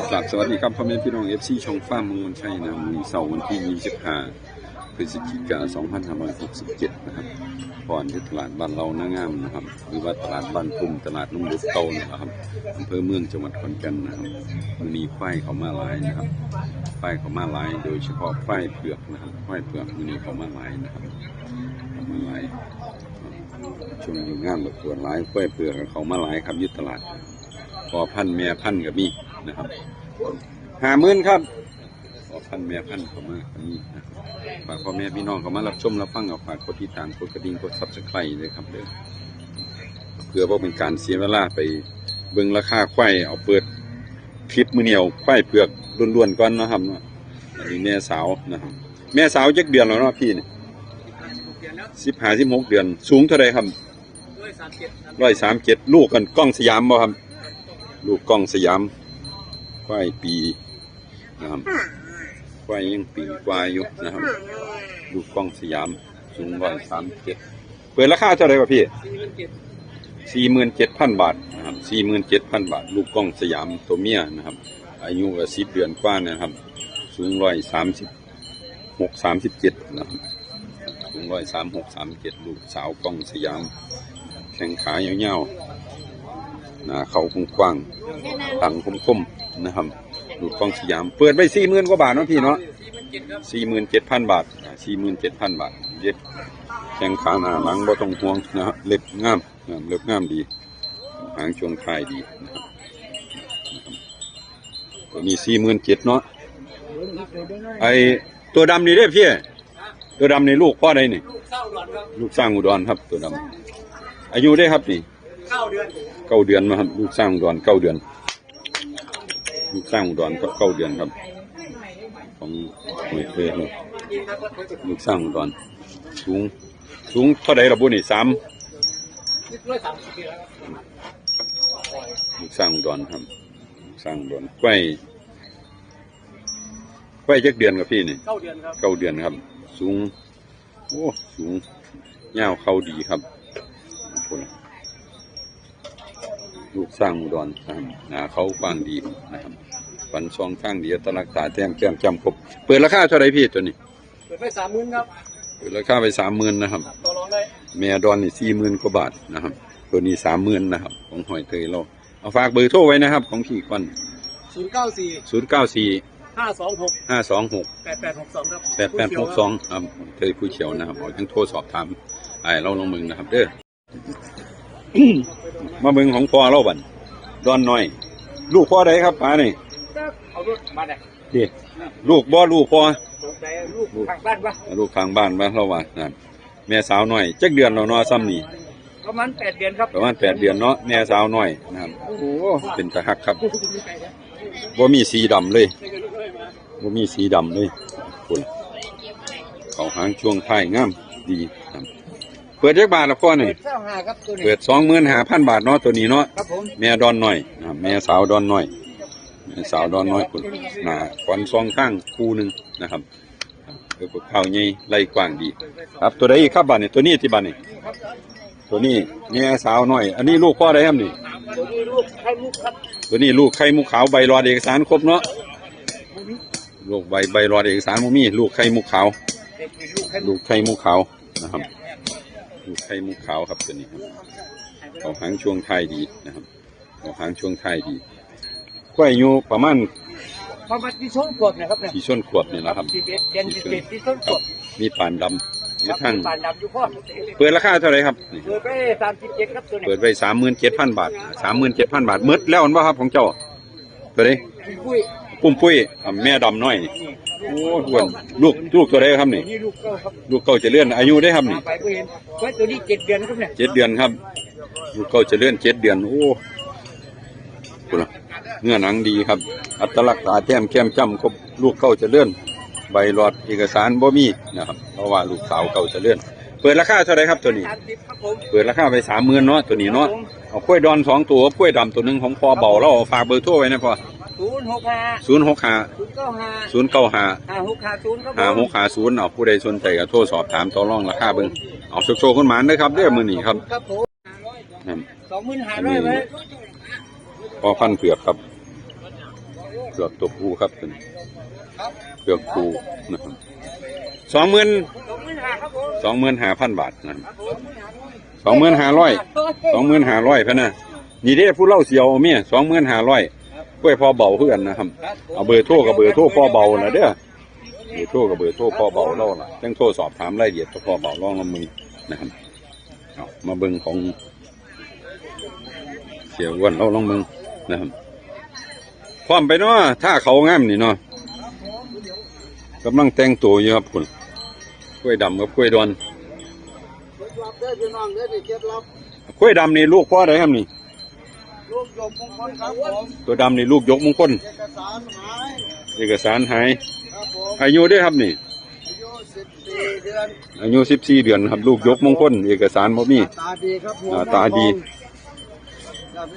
กราบสวัสดีครับพ่อแม่พี่น้องเอฟซีช่องฟ้ามืองมนชัยนะมีเสาร์วันที่ 25พฤศจิกายน2567 นะครับก่อนที่ตลาดบ้านเรานางามนะครับหรือว่าตลาดบ้านทุ่มตลาดนุ่มบุกเก่านะครับอำเภอเมืองจังหวัดขอนแก่นนะครับมันมีควายเขามาลายนะครับควายเขามาลาย โดยเฉพาะควายเผือกนะครับควายเผือกมันนี้เขามาลายนะครับเขามาหลายช่วงนี้งานประกวดหลายควายเผือกเขามาลายครับยึดตลาดพอพันแม่พันกับมี นะครับหาหมื่นครับพอพันแม่พันเขามากับมีนะครับฝากพ่อแม่พี่น้องเขามารับชมรับฟังเอาฝากกดติดตามกดกระดิ่งกดซับสไครต์เลยครับเด้อเพื่อว่าเป็นการเสียเวลาไปเบิ่งราคาควายเอาเปิดคลิปมือเหนียวควายเผือกล้วนๆก่อนนะครับเนาะอันนี้แม่สาวนะครับแม่สาวจักเดือนแล้วเนาะพี่นี่สิบห้าสิบหกเดือน สูงเท่าไรครับร้อยสามเจ็ดลูกกันกล้องสยามบ่ครับ ลูกกล้องสยาม ควายปีนะครับควายยังปีกว่าอยู่นะครับลูกกล้องสยามสูงร้อยสามเจ็ดเปิดราคาเท่าไหร่วะพี่สี่หมื่นเจ็ดพันบาทนะครับสี่หมื่นเจ็ดพันบาท ลูกกล้องสยามตัวเมียนะครับ อายุก็สิบเดือนกว่านะครับ สูงร้อยสามสิบหกสามสิบเจ็ดนะครับสูงร้อยสามหกสามเจ็ดลูกสาวกล้องสยาม แข้งขายาวๆน้าเขากว้างๆตังคมๆ นะครับดูกล้องสยาม เปิดไปสี่หมื่นกว่าบาทเนาะพี่เนาะสี่หมื่นเจ็ดพันบาทสี่หมื่นเจ็ดพันบาท เย็บแข้งขาหน้าหลังบ่ต้องห่วงนะฮะเล็บงามนะเล็บงามดี หางช่วงท้ายดีนะครับตัวนี้สี่หมื่นเจ็ดเนาะไอตัวดำนี่ได้พี่ตัวดำในลูกพ่อใดนี่เศร้าหนิลูกสร้างอุดรครับ ตัวดำอายุได้ครับนี่เก้าเดือนเก้าเดือนมาครับลูกสร้างอุดรเก้าเดือน ลูกสร้างอุดรก็เก้าเดือนครับ ของหน่วยเพลครับลูกสร้างอุดรสูงสูงเท่าใดระบุนี่สามร้อยสามสิบปีแล้วครับลูกสร้างอุดรครับลูกสร้างอุดรไว้ไว้จักเดือนกับพี่นี่เก้าเดือนครับเก้าเดือนครับ สูงโอ้สูงยาวเข้าดีครับคน ลูกสร้างอุดรนะครับหนาเขากว้างดีนะครับฟันซองข้างดีอัตลักษณ์ตาแต้มแก้มจำครบเปิดราคาเท่าไหรพี่ตัวนี้เปิดไปสามหมื่นครับเปิดราคาไปสามหมื่นนะครับต่อรองได้แม่ดอนนี่สี่หมื่นกว่าบาทนะครับ ตัวนี้สามหมื่นนะครับ ของหอยเตยเราเอาฝากเบอร์โทรไว้นะครับ ของขี่ก่อนศูนย์เก้าสี่ศูนย์เก้าสี่ห้าสองหกห้าสองหกแปดแปดหกสองครับแปดแปดหกสองครับเคยผู้เชี่ยวนะครับเอาทั้งโทรสอบถามไอ้เราลงมึงนะครับ เด้อ มาเบิ่งของพ่อเราบันดอนน้อย ลูกพ่อใดครับป้านี่เอารถมาได้ดิลูกบ่ลูกพ่อสนใจลูกทางบ้านปะลูกข้างบ้านบ้านเราว่านั่นแม่สาวน้อยจักเดือนเราเนาะซ้ำนี่ประมาณแปดเดือนครับประมาณแปดเดือนเนาะแม่สาวน้อยนะครับโอ้โหเป็นตะหักครับบ่มีสีดำเลยบ่มีสีดำเลยคุณเขาหางช่วงท้ายงามดีครับ เปิดจักบาทละพ่อนี่เปิดเศร้าหาครับตัวนี้เปิดสองหมื่นห้าพันบาทเนาะตัวนี้เนาะครับผมแม่ดอนน้อยนะครับแม่สาวดอนน้อยแม่สาวดอนน้อยคุณหนาขวัญซองข้างคู่หนึ่งนะครับครับเออพวกข้าวใหญ่ไล่กว้างดี ครับตัวใดอีกครับบาทนี่ตัวนี้ที่บาทนี่ตัวนี้แม่สาวน้อย อันนี้ลูกพ่อใดครับนี่ตัวนี้ลูกให้ลูกครับตัวนี้ลูกไข่มุกขาวใบรอดเอกสารครบเนาะลูกใบใบรอดเอกสารมมีลูกไข่มุกขาวเด็กมีลูกให้ลูลูกกไข่มุกขาวนะครับลูก ไข่มุกขาวครับตัวนี้ครับเขาหางช่วงท้ายดีนะครับเขาหางช่วงท้ายดีกล้วยอยู่ประมาณประมาณที่ช่วงขวบนะครับเนี่ยสี่ส้นขวบนี่แหละครับสิบเอ็ดเดือนสิบเอ็ดที่ช่วงขวบมีปานดำมีครับทั้งปานดำอยู่พ่อเปิดราคาเท่าไหรครับนี่เปิดไปสามสิบเจ็ดครับตัวนี้เปิดไว้สามหมื่นเจ็ดพันบาทสามหมื่นเจ็ดพันบาทหมืดแล้วอันว่าครับของเจ้าตัวนี้ปุ้ยปุ้มปุ้ยอ่าแม่ดำน้อยนี่ โอ้อ้วนลูกลูกตัวใดครับนี่ นี่ลูกก็ครับลูกเก่าเจะเลื่อนอายุได้ครับนี่มาไปก็เห็นไว้ตัวนี้เจ็ดเดือนครับเนี่ยเจ็ดเดือนครับ ลูกเก่าเจะเลื่อนเจ็ดเดือน โอ้คุณล่ะเนื้อหนังดีครับ อัตลักษณ์ตาแต้มแก้มจ้ำครบลูกเก่าเจะเลื่อนใบหลอดเอกสารบ่มีนะครับ เพราะว่าลูกสาวเก่าเจะเลื่อนเปิดราคาเท่าไหรครับตัวนี้ สามสิบครับผมเปิดราคาไปสามหมื่นเนาะตัวนี้เนาะเอากล้วยดอนสองตัวกล้วยดำตัวหนึ่งของพอเบาแล้วเอาฝากเบอร์โทรไว้นะพอศู นย์หกห้าศูนย์หกห้าศูนย์เก้าห้าศูนย์เก้าห้าห้าหกห้าศูนย์ครับผมห้าหกห้าศูนย์เอาผู้ใดสนใจก็โทรสอบถามต่อรองราคาเบิ่งเอาโชว์ๆขึ้นมาเด้อครับเด้อมือนี้ครับครับผมนั่นสองหมื่นห้าร้อยไหมพอพันเผือกครับเผือกตัวผู้ครับเป็นเผือกผู้นะครับสองหมื่นสองหมื่นห้าครับผมสองหมื่นห้าพันบาทนะครับครับผมสองหมื่นห้าร้อยสองหมื่นห้าร้อยพะนะนี่เด้ผู้เล่าเสียวเอาเมียสองหมื่นห้าร้อย กล้วยพอเบาเพื่อนนะครับครับผมเอาเบอร์โทรกับเบอร์โทรพ่อเบาละเด้อเบอร์โทรกับเบอร์โทรพ่อเบาเล่าล่ะจังโทรสอบถามรายละเอียดกับพ่อเบาล่องละมึงนะครับเอามาเบิ่งของ เสียอ้วนเราล่องมึงนะครับพร้อมไปเนาะถ้าเขางามนี่เนาะกำลังแต่งตัวอยู่ครับคุณกล้วยดำกับกล้วยดอนกล้วยดำนี่ลูกพ่อได้ครับนี่ ลูกโยมมงคลครับผมตัวดำนี่ลูกยกมงคลเอกสารหายเอกสารหายครับผมอายุได้อครับนี่ อายุสิบสี่เดือนอายุสิบสี่เดือนครับ ลูกยกมงคลเอกสารบ่มี ตาดีครับผมหน้าตาดี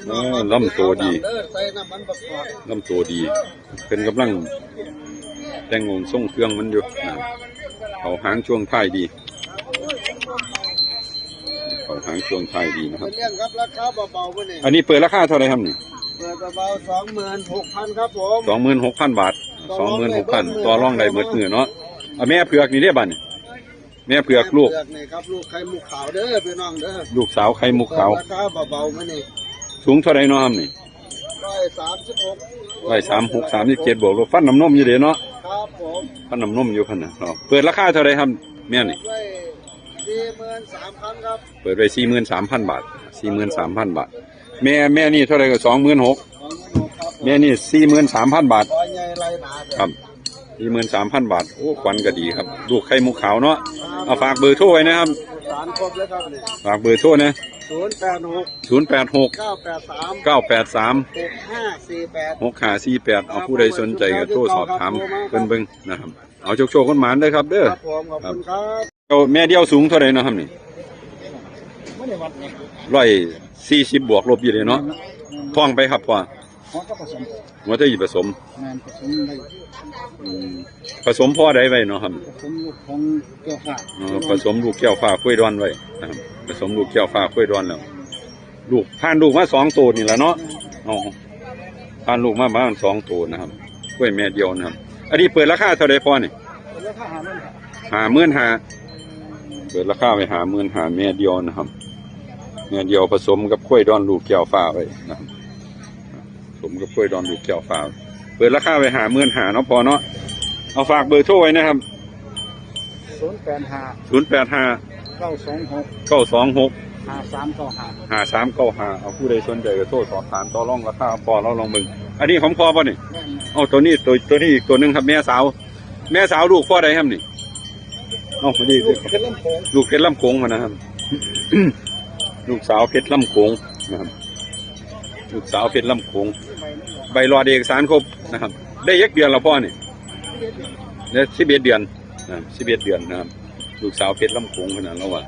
เออลำตัวดีเด้อใส่น้ำมันประกอบลำตัวดี เป็นกำลังแต่งองค์ทรงเครื่องมันอยู่นะครับเขาหางช่วงท้ายดีเขา หางช่วงท้ายดีนะคเป็รับนเรื่องครับราคาเบาๆวันนี้อันนี้เปิดราคาเท่าไหรครับนี่เปิดเบาๆสองหมื่นหกพันครับผมสองหมื่นหกพันบาทสองหมื่นหกพันต่อรองได้เมื่อมือเนาะเอาแม่เผือกนี่ได้บ้านนี่แม่เผือกลูก เผือกนี่ครับลูกไข่มุกขาวเด้อพี่น้องเด้อลูกสาวไข่มุกขาว ราคาเบาๆมานี่สูงเท่าไรเนาะครับนี่ร้อยสามสิบหกร้อยสามหกสามสิบเจ็ดบวกลบฟันน้ำนมอยู่เด้เนาะครับผมฟันน้ำนมอยู่พันนะครับเปิดราคาเท่าไรครับแม่นี่ด้วย สี่หมื่นสามพันครับเปิดไปสี่หมื่นสามพันบาทสี่หมื่นสามพันบาท แม่แม่นี่เท่าไรก็สองหมื่นหกสองหมื่นหกครับผมแม่นี่สี่หมื่นสามพันบาท ร้อยใหญ่ไรหนาเด้อครับสี่หมื่นสามพันบาท โอ้ควันก็ดีครับ ลูกไข่มุกขาวเนาะเอาฝากเบอร์โทรไว้นะครับ สารครบเลยครับเนี่ยฝากเบอร์โทรนะศูนย์แปดหกศูนย์แปดหกเก้าแปดสามเก้าแปดสาม หกห้าสี่แปด หกขาสี่แปดเอาผู้ใดสนใจก็โทรสอบถามเพิ่นเบิ่งนะครับ เอาโชคโชคคนหมานเด้อครับเด้อครับผมขอบคุณครับ เอาแม่เดียวสูงเท่าไรเนาะครับนี่ไม่ได้วัดเนี่ยร้อยสี่สิบบวกลบอยู่เลยเนาะท่องไปครับพ่อเขาก็ผสมว่าจะอยู่ผสมงานผสมในอืมผสมพ่อใดไว้เนาะครับผสมลูกของเกลือฝาดเออผสมลูกแก้วฟ้าคุ้วยดอนไว้นะครับผสมลูกแก้วฟ้าคุ้วยดอนแล้ว ลูกผ่านลูกมาสองตัวนี่แหละเนาะอ๋อผ่านลูกมาประมาณสองตัวนะครับกล้วยแม่เดียวนะครับ อันนี้เปิดราคาเท่าไรพ่อนี่แล้วถ้าหามันหาหมื่นหา เปิดราคาไปหาหมื่นหาแม่เดียวนะครับแม่เดียวผสมกับกล้วยดอนลูกแก้วฟ้าไว้นะครับผสมกับกล้วยดอนลูกแก้วฟ้าเปิดราคาไปหาหมื่นหาเนาะพอเนาะเอาฝากเบอร์โทรไว้นะครับศูนย์แปดห้าศูนย์แปดห้าเก้าสองหกเก้าสองหกห้าสามเก้าห้าหาสามเก้าหาเอาผู้ใดสนใจก็โทรสอบถามต่อรองราคาพอเราลองมึงอันนี้ของพ่อป่ะนี่แม่นเอาตัวนี้ตัวตัวนี้อีกตัวหนึ่งครับแม่สาว แม่สาวลูกพ่อใดครับนี่ เอาพอดีลูกเป็นลำโพงลูกเพชรลำโขงมานะครับ ลูกสาวเพชรลำโขงนะครับ ลูกสาวเพชรลำโขงใบรอดเอกสารครบนะครับ ได้ยักเดือนแล้วพ่อนี่ได้สิบเอ็ดเดือนนะสิบเอ็ดเดือนนะครับ ลูกสาวเพชรลำโขงขนาดแล้วว่า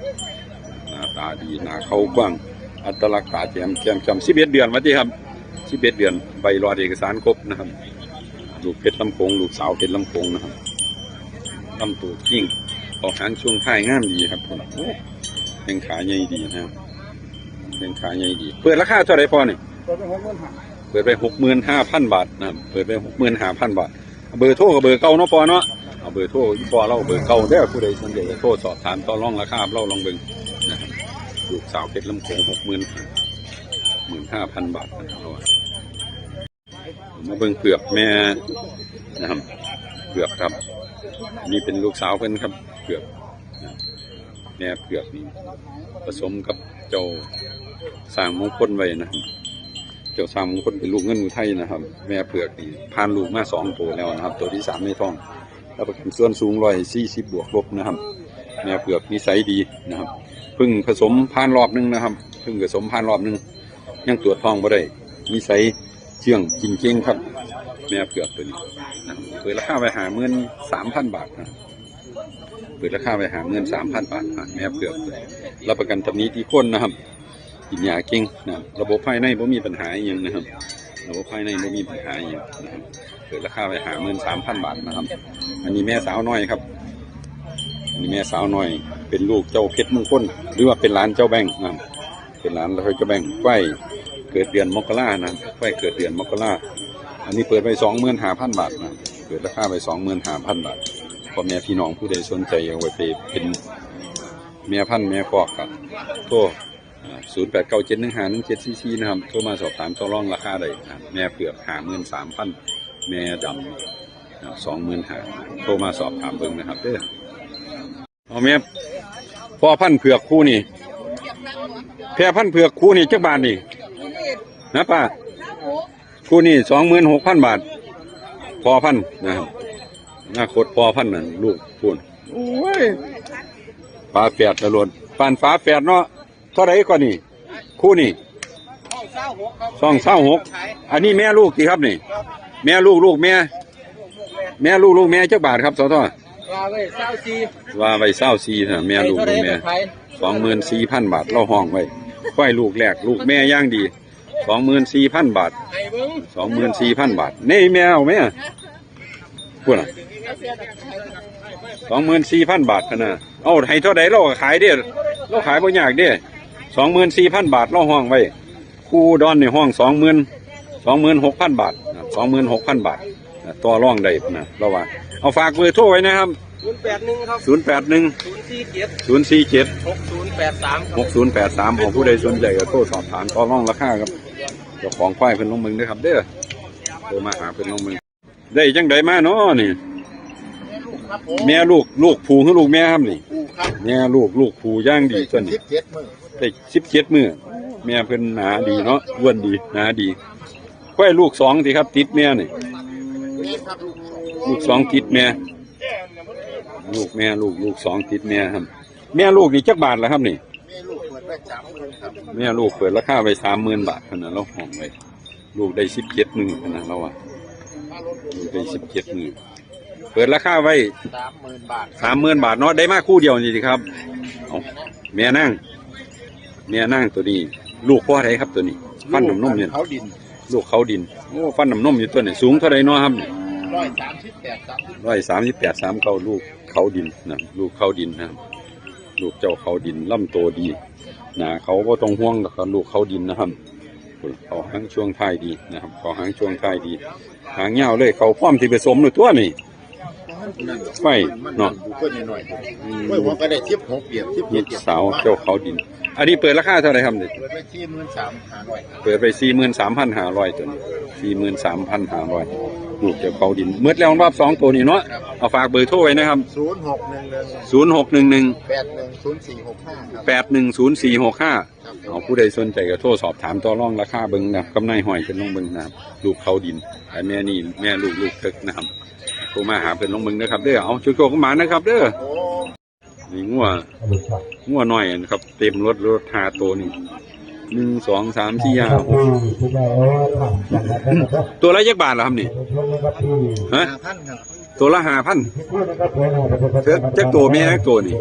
หน้าตาดีหน้าเขากว้าง อัตลักษณ์ตาแจ่มแจ่มจำสิบเอ็ดเดือนมาที่ครับสิบเอ็ดเดือนใบรอดเอกสารครบนะครับ ลูกเพชรลำโขงลูกสาวเพชรลำโขงนะครับลำตัวกิ้ง ออกหางช่วงท้ายงามดีครับผมโอ้เป็นขาใหญ่ดีนะครับเป็นขาใหญ่ดี เปิดราคาเท่าไหรพอนี่ตัวเป็นหกหมื่นห้าเปิดไปหกหมื่นห้าพันบาทนะครับเปิดไปหกหมื่นห้าพันบาท เบอร์โทรกับเบอร์เก่าเนาะพอเนาะเอาเบอร์โทรอีพอเราเบอร์เก่าเด้อผู้ใดสนใจจะโทรสอบถามต่อรองราคาเราลองเบิ่งนะครับลูกสาวเพชรลำโขงหกหมื่นหมื่นห้าพันบาทนะครับเอาไว้มาเบิ่งเปลือกแม่นะครับเปลือกครับนี่เป็นลูกสาวเพิ่นครับ เปลือกแม่เปลือกนี่ผสมกับเจ้าสางมงคลไว้นะครับเจ้าสางมงคลเป็นลูกเงินอุทัยนะครับ แม่เผือกนี่ผ่านลูกมาสองตัวแล้วนะครับ ตัวที่สามในท้อง แล้วประกันส่วนสูงร้อยสี่สิบบวกลบนะครับ แม่เผือกนิสัยดีนะครับเพิ่งผสมผ่านรอบนึงนะครับเพิ่งผสมผ่านรอบนึงยังตรวจท้องบ่ได้นิสัยเชื่องกินเก่งครับ แม่เผือกตัวนี้นะเปิดราคาไปหาเงินสามพันบาทนะครับ เปิดราคาไปหาเงินสามพันบาทแม่เผือกตัวนี้รับประกันตำนี้ที่คนนะครับกินยาเก่งนะครับระบบภายในบ่มีปัญหาอย่างนะครับระบบภายในบ่มีปัญหาอย่างนะครับเปิดราคาไปหาเงินสามพันบาทนะครับ อันนี้แม่สาวน้อยครับอันนี้แม่สาวน้อย เป็นลูกเจ้าเพชรมงคลหรือว่าเป็นหลานเจ้าแบงค์นะครับเป็นหลานเจ้าแบงค์ไฟเกิดเดือนมกรานะครับไฟเกิดเดือนมกราอันนี้เปิดไปสองหมื่นห้าพันบาทนะเปิดราคาไปสองหมื่นห้าพันบาท พ่อแม่พี่น้องผู้ใดสนใจเอาไว้ไปเป็นแม่พันธุ์แม่ฟอกครับโทรศูนย์แปดเก้าเจ็ดหนึ่งห้าหนึ่งเจ็ดซีซีนะครับโทรมาสอบถามต่อรองราคาได้นะครับแม่เปลือกหาหมื่นสามพันแม่ดำสองหมื่นห้าโทรมาสอบถามเบิ่งนะครับเด้อเอาแม่พ่อพันธุ์เผือกคู่นี่แพรพันธุ์เผือกคู่นี่จักบาทนี่นะป้าคู่นี้สองหมื่นหกพันบาทพอพันนะครับ หน้าโคตรพอพันนั่นลูกพูนโอ้ยฟ้าแฝดตะลวนปานฟ้าแฝดเนาะเท่าไรกว่านี่คู่นี้สองเศร้าหกอันนี้แม่ลูกกี่ครับนี่ แม่ลูกลูกแม่ แม่ลูกลูกแม่เจ้าบาทครับสอทอลาไว้เศร้าซีว่าไว้เศร้าซีนะแม่ลูกลูกแม่สองหมื่นสี่พันบาทเราห้องไว้ค่อยลูกแรกลูกแม่ย่างดีสองหมื่นสี่พันบาทไอ้เบิ้งสองหมื่นสี่พันบาทนี่แมวแม่พูดน่ะ สองหมื่นสี่พันบาทกันนะเอาให้เท่าใดเราก็ขายเด้เราขายบ่ยากเด้สองหมื่นสี่พันบาทเราห้องไว้คู่ดอนในห้องสองหมื่นสองหมื่นหกพันบาทสองหมื่นหกพันบาทน่ะต่อรองได้นะเราว่า เอาฝากเบอร์โทรไว้นะครับศูนย์แปดหนึ่งครับศูนย์แปดหนึ่งศูนย์สี่เจ็ดศูนย์สี่เจ็ดหกศูนย์แปดสามหกศูนย์แปดสามของผู้ใดสนใจก็โทรสอบถามต่อรองราคาครับเจ้าของควายเพิ่นลงมึงเด้อครับเด้อโทรมาหาเพิ่นลงมึงได้จังไดมาเนาะนี่ ครับผมแม่ลูกลูกผูคือลูกแม่ครับนี่กูครับแม่ลูกลูกผูย่างดีตัวนี้สิบเจ็ดมือได้สิบเจ็ดมือแม่เพิ่นหนาดีเนาะอ้วนดีหนาดีควายลูกสองสิครับ ติดแม่นี่นี่ครับลูกลูกสองติดแม่ลูกแม่ลูกลูกสองติดแม่ครับ แม่ลูกนี่จักบาทแล้วครับนี่แม่ลูกเปิดไว้สามคนครับแม่ลูกเปิดราคาไปสามหมื่นบาทขนาดเราห้องไว้ลูกได้สิบเจ็ดมือขนาดเราอะลูกได้สิบเจ็ดมือเปิดราคาไว้สามหมื่นบาทสามหมื่นบาทเนาะได้มาคู่เดียวนี่สิครับเอาแม่นั่งแม่นั่งตัวนี้ ลูกพ่อไทยครับตัวนี้ ฟันน้ำนมเนี่ยเขาดิน ลูกเขาดินโอ้ฟันน้ำนมอยู่ตัวนี้สูงเท่าไรเนาะครับร้อยสามสิบแปดสามสิบร้อยสามสิบแปดสามเก้าลูกเขาดินนะลูกเขาดินนะครับลูกเจ้าเขาดินล่ำโตดีหนาเขาก็ต้องห่วงกับลูกเขาดินนะครับเขาหางช่วงท้ายดีนะครับเขาหางช่วงท้ายดี หางเงาวเลยเขาพร้อมที่ผสมเลยตัวนี่ ไฟเนาะดูเพื่อนหน่อยๆเว้ยผมก็ได้ทิปหกเปียกทิปหนี่กเปียกสาวเจ้าเขาดิน อันนี้เปิดราคาเท่าไหร่ครับเนี่ยเปิดไว้ที่หมื่นสามหาหน่อยเปิดไปสี่หมื่นสามพันห้าร้อยตัวนี้สี่หมื่นสามพันห้าร้อยลูกเจ้าเขาดินเมื่อแล้วรอบสองตัวนี้เนาะเอาฝากเบอร์โทรไว้นะครับศูนย์หกหนึ่งหนึ่งศูนย์หกหนึ่งหนึ่งแปดหนึ่งศูนย์สี่หกห้าครับแปดหนึ่งศูนย์สี่หกห้าครับเอาผู้ใดสนใจก็โทรสอบถามต่อรองราคาเบิ้งนะครับกำไรหอยเป็นลงเบิ้งนะครับลูกเขาดินไอ้แม่นี่แม่ลูกลูกเทิกนะครับโท รมาหาเป็นลงเบิ้งนะครับเด้อเอาชุดโกกมานะครับ เด้อนี่งัวงัวน้อยนะครับ เต็มรถรถหาตัวนี่หนึ่งสองสามสี่ห้าหกตัวละยักบาทเหรอครับนี่ฮะตัวละห้าพันเจ๊เจ๊ตัวม่นักตัวนี่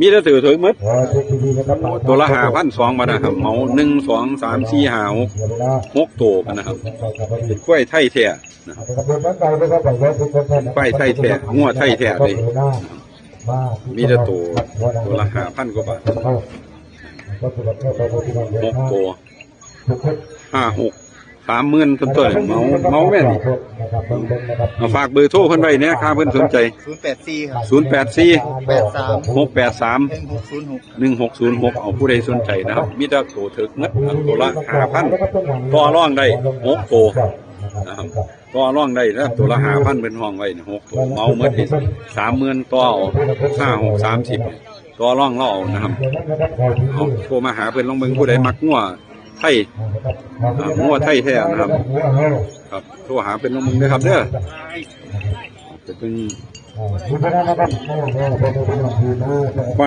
มีแต่ถือถือหมดตัวละห้าพันสองบาทนะครับเหมาหนึ่งสองสามสี่ห้าหกหกตัวกันนะครับกล้วยไทยแท้ นะครับกล้วยไทยแท้งัวไทยแท้เลยมีแต่ตัวตัวละห้าพันกว่าบาทหกตัวห้าหกสามหมื่นต้นต้นๆเมาเมาแม่นี่เอาฝากเบอร์โทรเพิ่นไว้เนี่ยค่าเพิ่นสนใจศูนย์แปดสี่ครับศูนย์แปดสี่แปดสามหกแปดสามหนึ่งหกศูนย์หกหนึ่งหกศูนย์หกเอาผู้ใดสนใจนะครับ มีแต่โตถึกมัดอันตัวละห้าพันต่อร่องได้หกโตนะครับ ต่อร่องได้แล้วตัวละห้าพันเป็นห้องไว้หกโตเมาเมื่อที่สามหมื่นต่อเอาห้าหกสามสิบต่อร่องเราเอานะครับเอาโทรมาหาเพื่อนลองเบิ่งผู้ใดมักงัวไทยอ่างัวไทยแท้นะครับ ครับโทรหาเป็นลองเบิ่งนะครับเด้อจะเป็นไฟ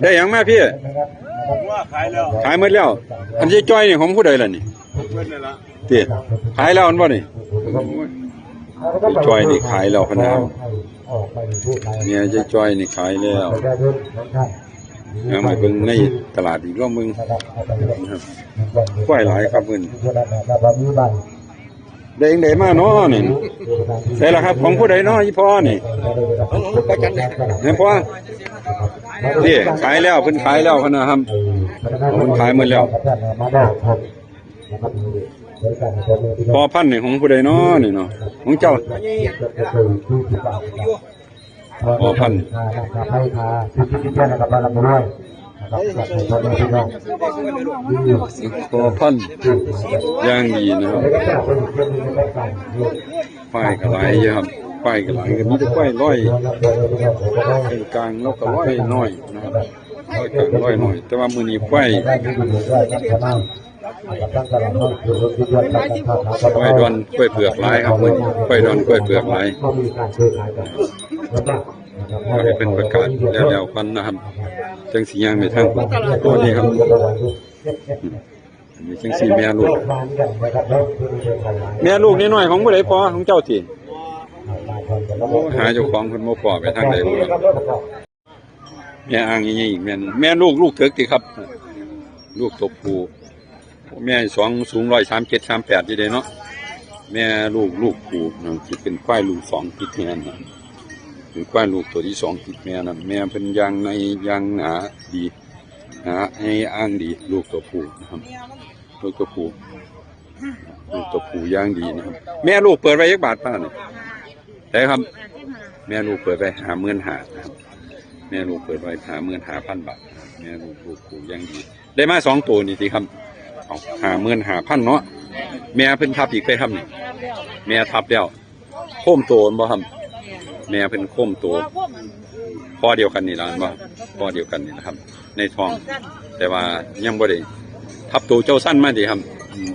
ได้หยังแม่พี่ว่าขายแล้วขายหมดแล้ว อันที่จ้อยนี่ของผู้ใดล่ะนี่ เตี้ยขายแล้วอันบ่นี่ยายจ้อยนี่ขายแล้วพะนาวเนี่ยยายจ้อยนี่ขายแล้วยังไม่เบิ่งในตลาดอีกรอบมึงครับกล้วยหลายครับเพิ่นได้งได้มาเนาะนี่ใช่ละครับของผู้ใดเนาะอีพ่อนี่ประกันเลยแม่พ่อนี่ขายแล้วเพิ่นขายแล้วพะนะครับผมขายหมดแล้ว พอพันนี่ของผู้ใดเนาะนี่เนาะของเจ้าพอพันนะครับให้พาพี่พี่เจ้านะครับมารับด้วยพอพันย่างดีนะครับแล้วก็จะเป็นเรื่องนี้ก็สั่งอยู่ป้ายก็หลายเยอะครับป้ายก็หลายก็มีแต่ป้ายร้อยรับโดยพี่น้องผมก็ได้เป็นกลางแล้วก็ร้อยน้อยนะครับร้อยกลางร้อยน้อย แต่ว่ามือนี้ป้าย กล้วยดอนกล้วยเผือกหลายครับมื้อนี้ป้ายดอนกล้วยเผือกหลายก็มีการซื้อกันแล้วก็ก็ให้เป็นประกาศแล้วๆกันนะครับจังสิย่างไปทางตัวนี้ครับอันนี้จังสิแม่ลูก แม่ลูกนี่น้อยของผู้ใดพอของเจ้าติโอ้หาเจ้าของเพิ่นบ่พอไปทางใดบ่ล่ะแม่อ้างอีหยังอีกแม่แม่ลูกลูกเถิกติครับ ลูกตบผู้ แม่สองสูง137 38อยู่เดเนาะแม่ลูกลูกผู้นั่นสิเป็นควายลูกสองติดแม่นน่ะเป็นควายลูกตัวที่สองติดแม่นั่นแม่เป็นยางในยางหนาดีหนาให้อ้างดี ลูกตัวผู้นะครับลูกตัวผู้ลูกตัวผู้ย่างดีนะครับ แม่ลูกเปิดไว้ยักบาทป้าเนี่ยได้ครับ แม่ลูกเปิดไว้หาเมื่อนหาครับแม่ลูกเปิดไว้หาเมื่อนหาพันบาทนะครับแม่ลูกลูกผู้ย่างดี ได้มาสองตัวนี่สิครับ เอาหาเมื่นหาพันเนาะแม่เพิ่นทับอีกไปครับนี่แม่ทับแล้วโค้มโตนบ่ครับแม่เพิ่นโค้มโตพ่อเดียวกันนี่ล่ะบ่พ่อเดียวกันนี่นะครับ ในท้อง แต่ว่ายังบ่ได้ทับตัวเจ้าสั้นมาดีครับ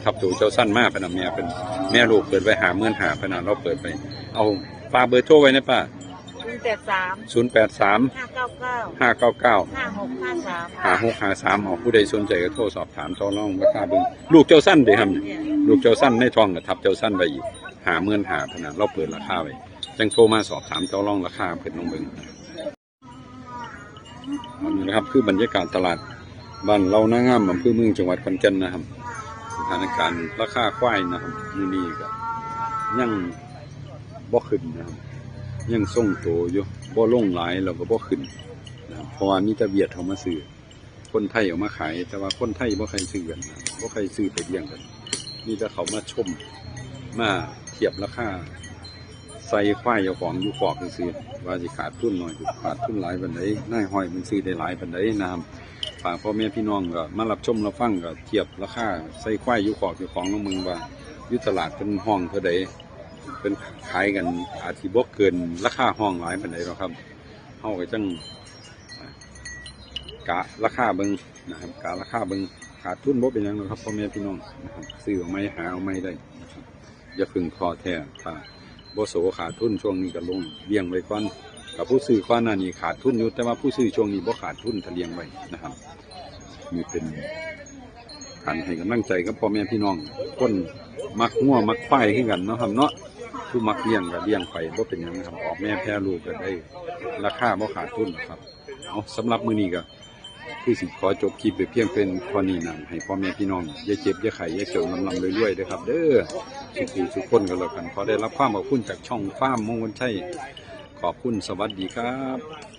ทับตัวเจ้าสั้นมากพะนะแม่เป็นแม่ลูกเปิดไว้หาเมื่อนหาพะนะเราเปิดไป เอาฝากเบอร์โทรไว้นะป้า ศูนย์แปดสามศูนย์แปดสามห้าเก้าเก้าห้าเก้าเก้าห้าหกห้าสามหาหกหาสามเอาผู้ใดสนใจก็โทรสอบถามต่อรองราคาเบิ่งลูกเจ้าสั้นเด้ครับลูกเจ้าสั้นในท้องก็ทับเจ้าสั้นไปอีกหาเมื่อนหาพะนะเราเปิดราคาไว้จังโทรมาสอบถามต่อรองราคาเพิ่นลองเบิ่งอันนี้นะครับคือบรรยากาศตลาดบ้านเราหน้างามอำเภอเมืองจังหวัดขอนแก่นนะครับสถานการณ์ราคาควายนะครับมือนี้ก็ยังบ่ขึ้นนะครับ ยังทรงโตอยู่บ่ลงหลายแล้วก็บ่ขึ้นนะครับเพราะว่ามีต่เวียดเขามาซื้อคนไทยเอามาขาย แต่ว่าคนไทยบ่ใครซื้อกันบ่ใครซื้อไปเลี้ยงกันมีแต่เขามาชมมาเทียบราคาใส่ควายเจ้าของอยู่ฟอกซื้อว่าสิขาดทุนหน่อยขาดทุนหลายปานใดนายห้อยมันซื้อได้หลายปานใดนะครับฝากพ่อแม่พี่น้องก็มารับชมรับฟังก็เทียบราคาใส่ควายอยู่ขอกอยู่ของน้องมึงว่ายู่ตลาดเป็นห้องเท่าใด เป็นขายกันอาจสิบ่เกินราคาห้องหลายปานใดหรอกครับเฮาก็จังกะราคาเบิงนะครับกะราคาเบิงขาดทุนบ่เป็นยังหรอกครับพ่อแม่พี่น้องนะครับซื้อเอาไม่หาเอาไม่ได้นะครับอย่าพึ่งพอแท้ถ้าบ่โสขาดทุนช่วงนี้ก็ลงเลี้ยงไว้ก่อนกับผู้ซื้อก้อนหน้านี้ขาดทุนอยู่แต่ว่าผู้ซื้อช่วงนี้บ่ขาดทุนทะเลียงไว้นะครับนี่เป็นการให้กำลังใจกับพ่อแม่พี่น้องคนมักงัวมักควายขึ้นกันเนาะครับเนาะ ผู้มักเลี้ยงก็เลี้ยงไปบ่เป็นยังนะครับออกแม่แพร่ลูกก็ได้ราคาบ่ขาดทุนนะครับเอาสำหรับมือนี้ก็คือสิขอจบคลิปไปเพียงเป็นพอนี้นํให้พ่อแม่พี่น้องอย่าเจ็บอย่าไข่อย่าจนลำลำเรื่อยๆเด้อครับเด้อสุขุสุขคนกันแล้วกันขอได้รับความขอบคุณจากช่องฟ้ามมงคลชัยขอบคุณสวัสดีครับ